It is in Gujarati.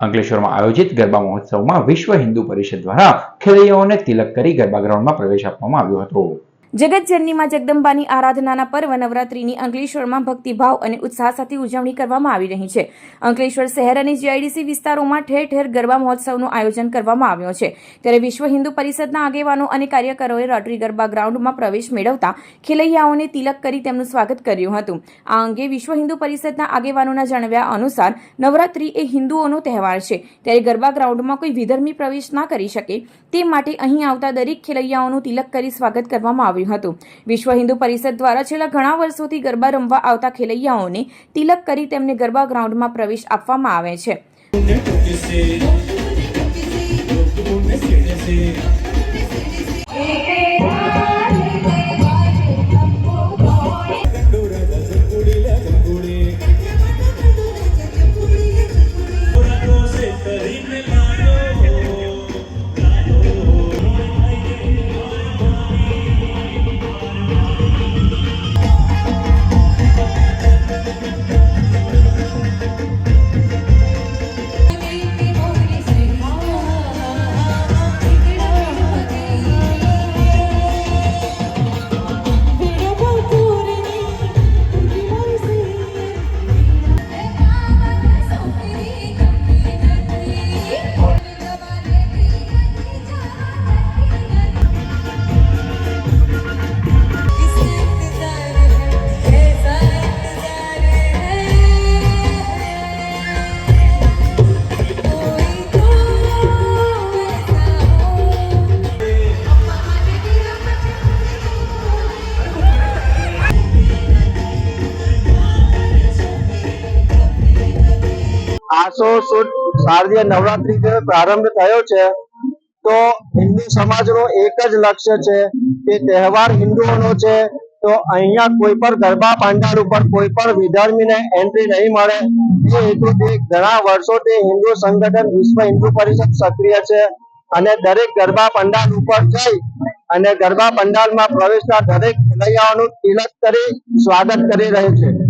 અંકલેશ્વરમાં આયોજિત ગરબા મહોત્સવમાં વિશ્વ હિન્દુ પરિષદ દ્વારા ખેલૈયાઓને તિલક કરી ગરબા ગ્રાઉન્ડમાં પ્રવેશ આપવામાં આવ્યો હતો. જગતજનનીમાં જગદંબાની આરાધનાના પર્વ નવરાત્રિની અંકલેશ્વરમાં ભક્તિભાવ અને ઉત્સાહ સાથે ઉજવણી કરવામાં આવી રહી છે. અંકલેશ્વર શહેર અને જીઆઈડીસી વિસ્તારોમાં ઠેર ઠેર ગરબા મહોત્સવનું આયોજન કરવામાં આવ્યો છે. ત્યારે વિશ્વ હિન્દુ પરિષદના આગેવાનો અને કાર્યકરોએ રોટરી ગરબા ગ્રાઉન્ડમાં પ્રવેશ મેળવતા ખેલૈયાઓને તિલક કરી તેમનું સ્વાગત કર્યું હતું. આ અંગે વિશ્વ હિન્દુ પરિષદના આગેવાનોના જણાવ્યા અનુસાર નવરાત્રી એ હિન્દુઓનો તહેવાર છે. ત્યારે ગરબા ગ્રાઉન્ડમાં કોઈ વિધર્મી પ્રવેશ ના કરી શકે તે માટે અહીં આવતા દરેક ખેલૈયાઓનું તિલક કરી સ્વાગત કરવામાં આવ્યું હતું. વિશ્વ હિન્દુ પરિષદ દ્વારા છેલ્લા ઘણા વર્ષોથી ગરબા રમવા આવતા ખેલૈયાઓને તિલક કરી તેમને ગરબા ગ્રાઉન્ડમાં પ્રવેશ આપવામાં આવે છે. આસો સુદ શારદીય નવરાત્રી પ્રારંભ થયો છે, તો હિન્દુ સમાજનો એક જ લક્ષ્ય છે કે તહેવાર હિન્દુઓનો છે, તો અહીંયા કોઈ પણ ગરબા પંડાલ ઉપર કોઈ પણ વિધર્મીને એન્ટ્રી નહીં મળે. એ હેતુથી ઘણા વર્ષોથી હિન્દુ સંગઠન વિશ્વ હિન્દુ પરિષદ સક્રિય છે અને દરેક ગરબા પંડાલ ઉપર જઈ અને ગરબા પંડાલમાં પ્રવેશતા દરેક ખેલૈયાઓનું તિલક કરી સ્વાગત કરી રહ્યું છે.